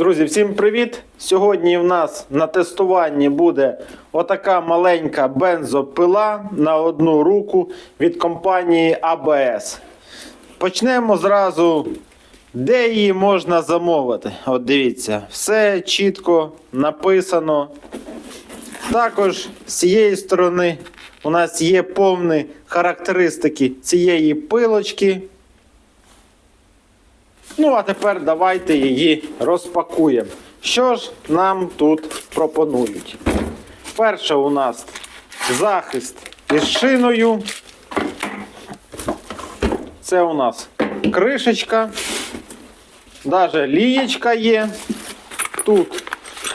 Друзі, всім привіт! Сьогодні в нас на тестуванні буде отака маленька бензопила на одну руку від компанії ABS. Почнемо зразу, де її можна замовити. От дивіться, все чітко написано. Також з цієї сторони у нас є повні характеристики цієї пилочки. Ну, а тепер давайте її розпакуємо. Що ж нам тут пропонують? Перше у нас захист із шиною. Це у нас кришечка. Даже лієчка є. Тут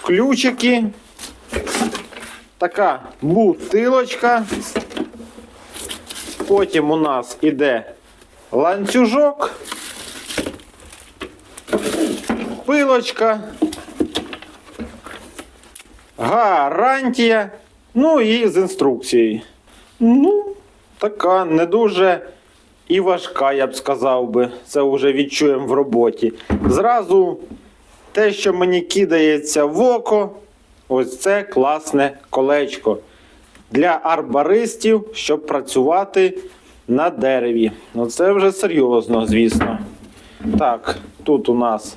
ключики. Така бутилочка. Потім у нас іде ланцюжок пилочка, гарантія, ну і з інструкцією. Ну, така не дуже і важка, я б сказав би. Це вже відчуємо в роботі. Зразу те, що мені кидається в око, ось це класне колечко для арбаристів, щоб працювати на дереві. Ну це вже серйозно, звісно. Так, тут у нас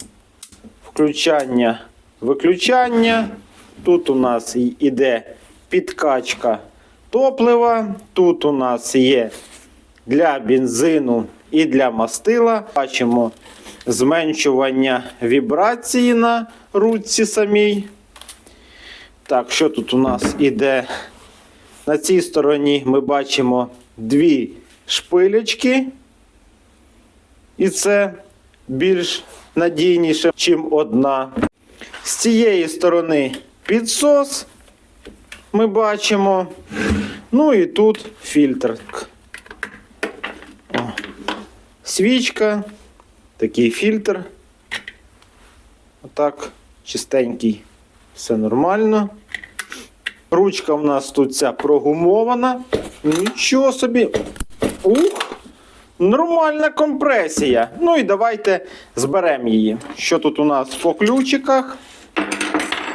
включання, виключання. Тут у нас іде підкачка топлива. Тут у нас є для бензину і для мастила. Бачимо зменшування вібрації на ручці самій. Так, що тут у нас іде? На цій стороні ми бачимо дві шпилечки. І це більш надійніше, ніж одна. З цієї сторони підсос ми бачимо. Ну і тут фільтр. О, свічка, такий фільтр. Отак, чистенький, все нормально. Ручка в нас тут ця прогумована. Нічого собі. Ух! Нормальна компресія. Ну і давайте зберемо її. Що тут у нас по ключиках?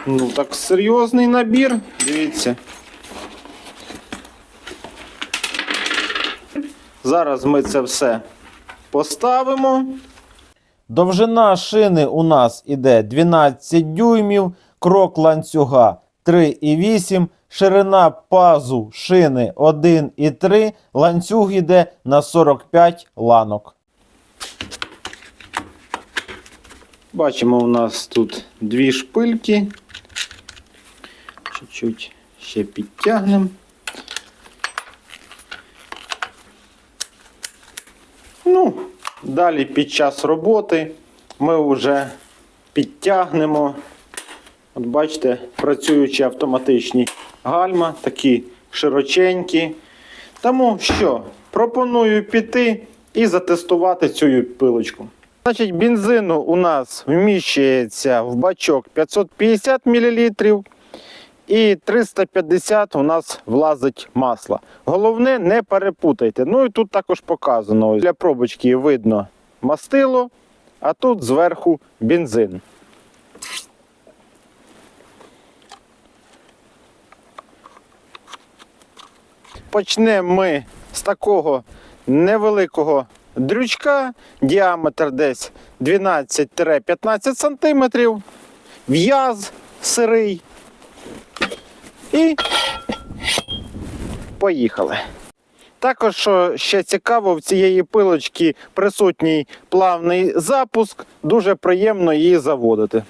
Ну, так серйозний набір. Дивіться. Зараз ми це все поставимо. Довжина шини у нас іде 12 дюймів, крок ланцюга 3,8, ширина пазу шини 1,3, ланцюг іде на 45 ланок. Бачимо, у нас тут дві шпильки. Чуть-чуть ще підтягнемо. Ну, далі під час роботи ми вже підтягнемо. От бачите, працюючі автоматичні гальма, такі широченькі. Тому що, пропоную піти і затестувати цю пилочку. Значить, бензину у нас вміщується в бачок 550 мл і 350 у нас влазить масло. Головне, не перепутайте. Ну і тут також показано. Для пробочки видно мастило, а тут зверху бензин. Почнемо ми з такого невеликого дрючка, діаметр десь 12-15 см, в'яз сирий. І поїхали. Також, що ще цікаво, в цієї пилочки присутній плавний запуск, дуже приємно її заводити.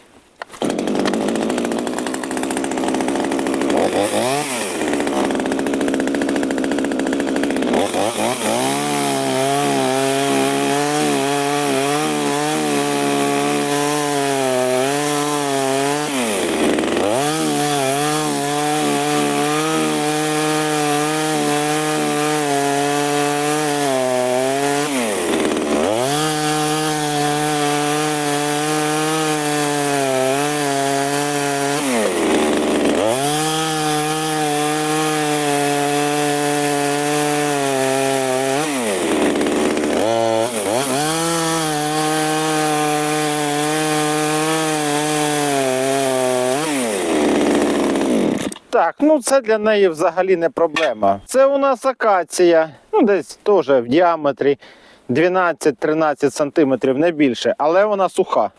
Так, ну це для неї взагалі не проблема. Це у нас акація, ну десь теж в діаметрі 12-13 сантиметрів, не більше, але вона суха.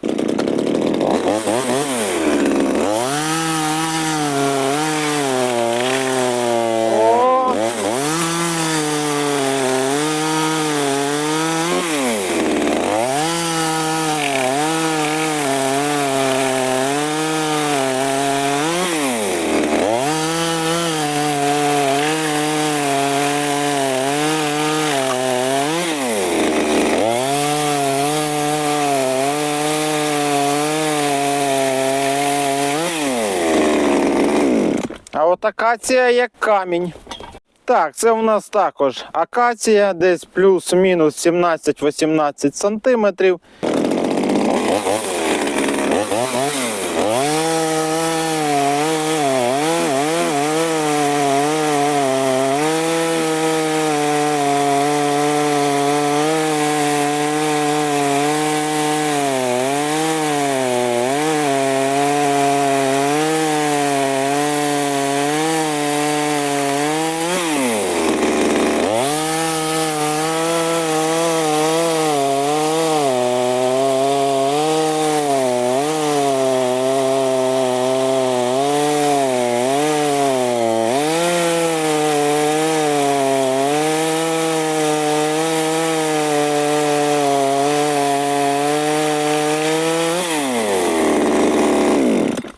Акація як камінь. Так, це у нас також акація, десь плюс-мінус 17-18 сантиметрів.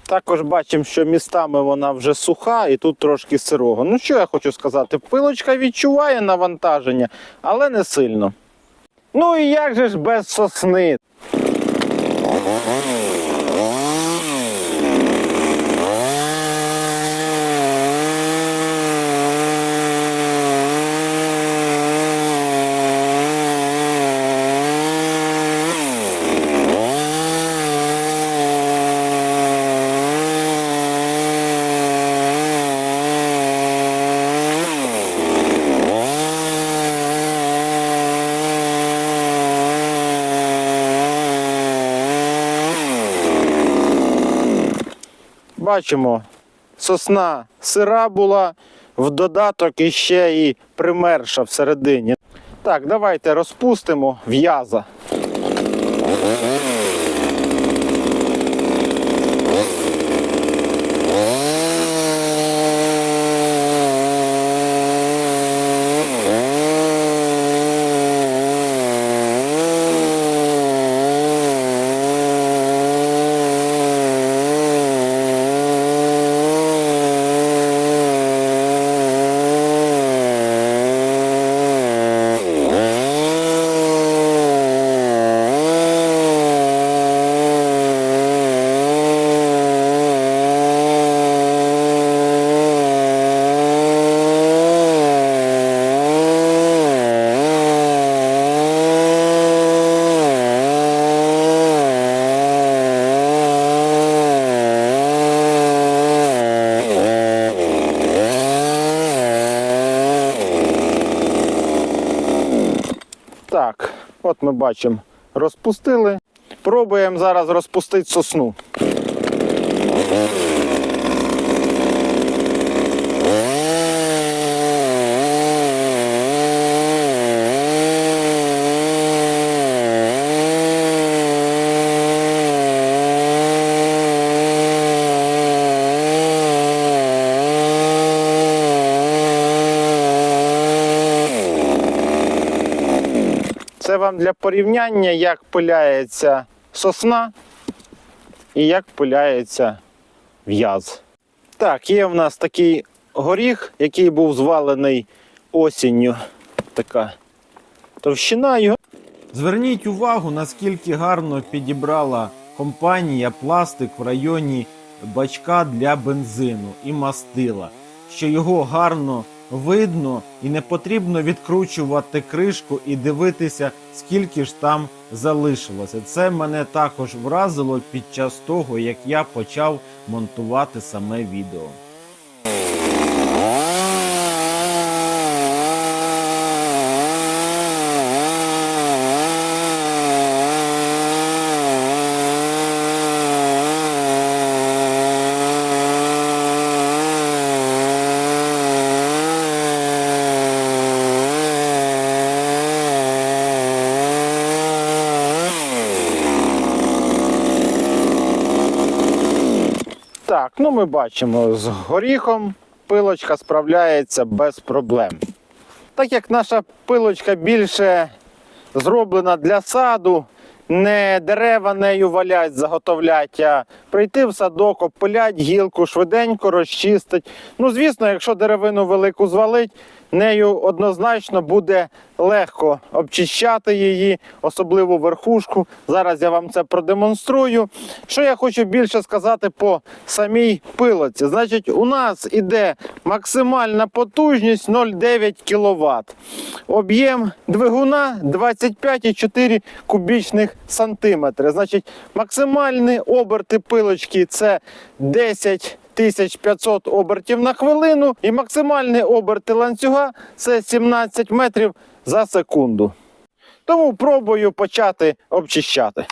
Також бачимо, що містами вона вже суха і тут трошки сирого. Ну що я хочу сказати, пилочка відчуває навантаження, але не сильно. Ну і як же ж без сосни? Бачимо, сосна сира була, в додаток іще і примерша всередині. Так, давайте розпустимо в'яза. Так, от ми бачимо, розпустили. Пробуємо зараз розпустити сосну. Вам для порівняння, як пиляється сосна і як пиляється в'яз. Так, є в нас такий горіх, який був звалений осінню. Така товщина його. Зверніть увагу, наскільки гарно підібрала компанія пластик в районі бачка для бензину і мастила, що його гарно видно і не потрібно відкручувати кришку і дивитися, скільки ж там залишилося. Це мене також вразило під час того, як я почав монтувати саме відео. Так, ну ми бачимо, з горіхом пилочка справляється без проблем. Так як наша пилочка більше зроблена для саду, не дерева нею валять, заготовлять, а прийти в садок, обпилять гілку, швиденько розчистить. Ну, звісно, якщо деревину велику звалить, нею однозначно буде легко обчищати її, особливо верхушку. Зараз я вам це продемонструю. Що я хочу більше сказати по самій пилоці? Значить, у нас іде максимальна потужність 0,9 кВт. Об'єм двигуна 25,4 кубічних сантиметри. Значить, максимальні оберти пилочки це 10 1500 обертів на хвилину, і максимальні оберти ланцюга це 17 метрів за секунду. Тому пробую почати обчищати.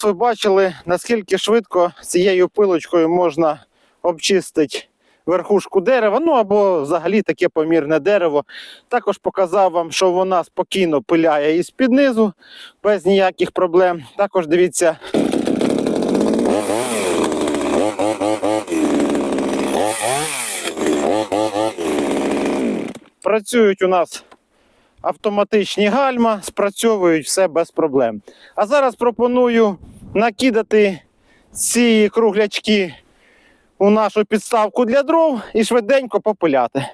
От ви бачили, наскільки швидко цією пилочкою можна обчистити верхушку дерева, ну або взагалі таке помірне дерево. Також показав вам, що вона спокійно пиляє і з-під низу, без ніяких проблем. Також дивіться. Працюють у нас автоматичні гальма, спрацьовують все без проблем. А зараз пропоную накидати ці круглячки у нашу підставку для дров і швиденько попиляти.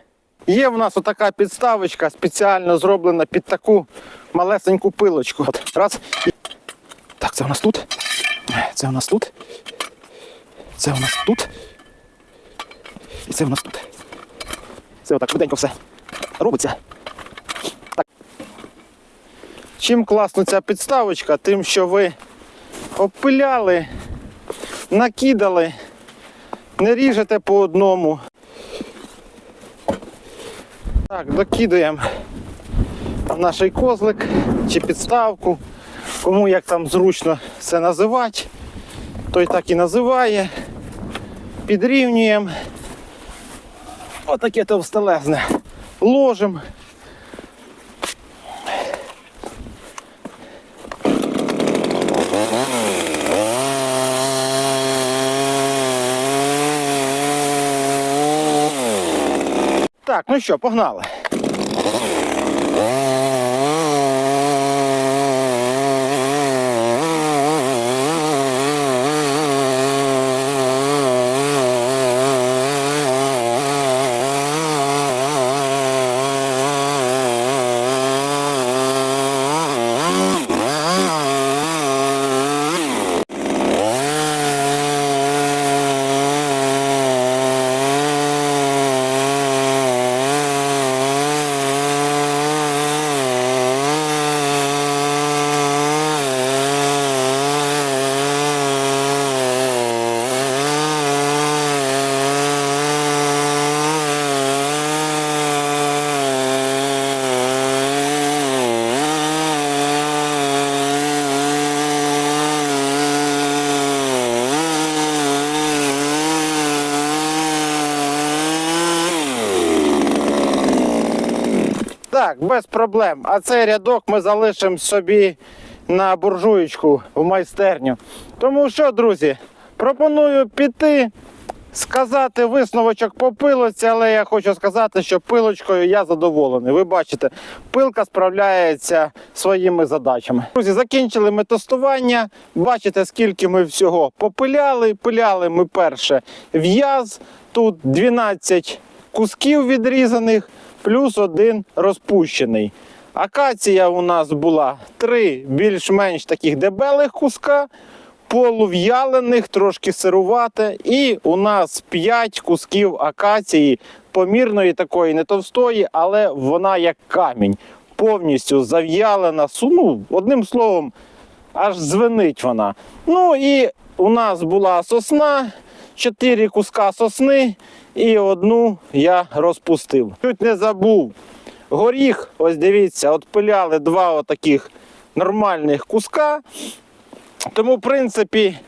Є в нас отака підставочка, спеціально зроблена під таку малесеньку пилочку. От, раз. Так, це у нас тут. Це у нас тут. Це у нас тут. І це у нас тут. Це отак швиденько все робиться. Чим класна ця підставочка, тим, що ви обпиляли, накидали, не ріжете по одному. Так, докидуємо наш козлик чи підставку, кому як там зручно це називати, той так і називає. Підрівнюємо. Отаке товстелезне. Ложимо. Так, ну що, погнали. Так, без проблем. А цей рядок ми залишимо собі на буржуєчку в майстерню. Тому що, друзі, пропоную піти, сказати висновочок по пилоці, але я хочу сказати, що пилочкою я задоволений. Ви бачите, пилка справляється своїми задачами. Друзі, закінчили ми тестування. Бачите, скільки ми всього попиляли. Пиляли ми перше в'яз. Тут 12 кусків відрізаних, плюс один розпущений. Акація у нас була три більш-менш таких дебелих куска, полув'ялених, трошки сирувате. І у нас 5 кусків акації помірної такої, не товстої, але вона як камінь, повністю зав'ялена. Ну, одним словом, аж звенить вона. Ну і у нас була сосна, 4 куска сосни, і одну я розпустив. Чуть не забув. Горіх, ось дивіться, от пиляли два отаких нормальних куска. Тому, в принципі,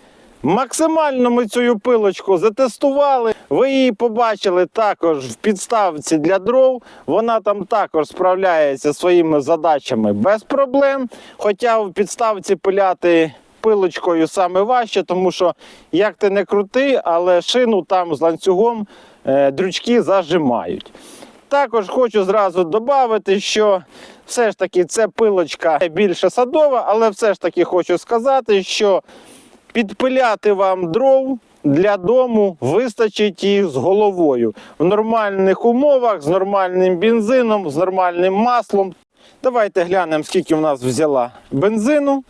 максимально ми цю пилочку затестували. Ви її побачили також в підставці для дров. Вона там також справляється своїми задачами без проблем. Хоча в підставці пиляти пилочкою саме важче, тому що як ти не крути, але шину там з ланцюгом е, дрючки зажимають. Також хочу зразу додати, що все ж таки це пилочка більше садова, але все ж таки хочу сказати, що підпиляти вам дров для дому вистачить і з головою. В нормальних умовах, з нормальним бензином, з нормальним маслом. Давайте глянемо, скільки в нас взяла бензину.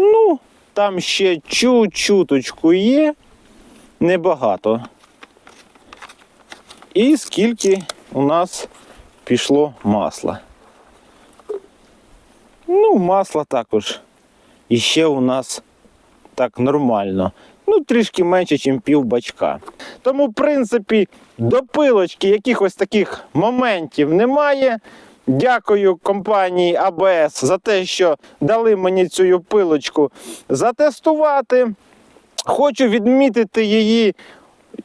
Ну, там ще чуть-чуточку є, небагато. І скільки у нас пішло масла. Ну, масло також іще у нас так нормально. Ну, трішки менше, ніж пів бачка. Тому, в принципі, до пилочки якихось таких моментів немає. Дякую компанії АБС за те, що дали мені цю пилочку затестувати. Хочу відмітити її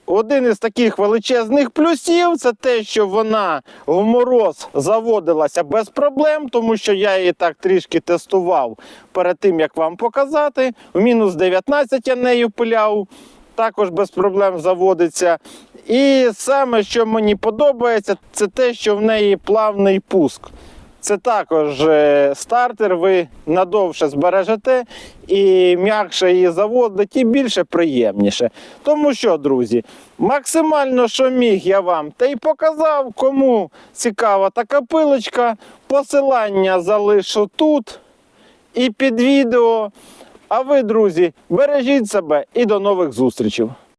один із таких величезних плюсів це те, що вона в мороз заводилася без проблем, тому що я її так трішки тестував перед тим, як вам показати. В мінус 19 я нею пиляв, також без проблем заводиться. І саме, що мені подобається, це те, що в неї плавний пуск. Це також е, стартер, ви надовше збережете і м'якше її заводить, і більше приємніше. Тому що, друзі, максимально, що міг я вам та й показав. Кому цікава така пилочка, посилання залишу тут і під відео. А ви, друзі, бережіть себе і до нових зустрічей.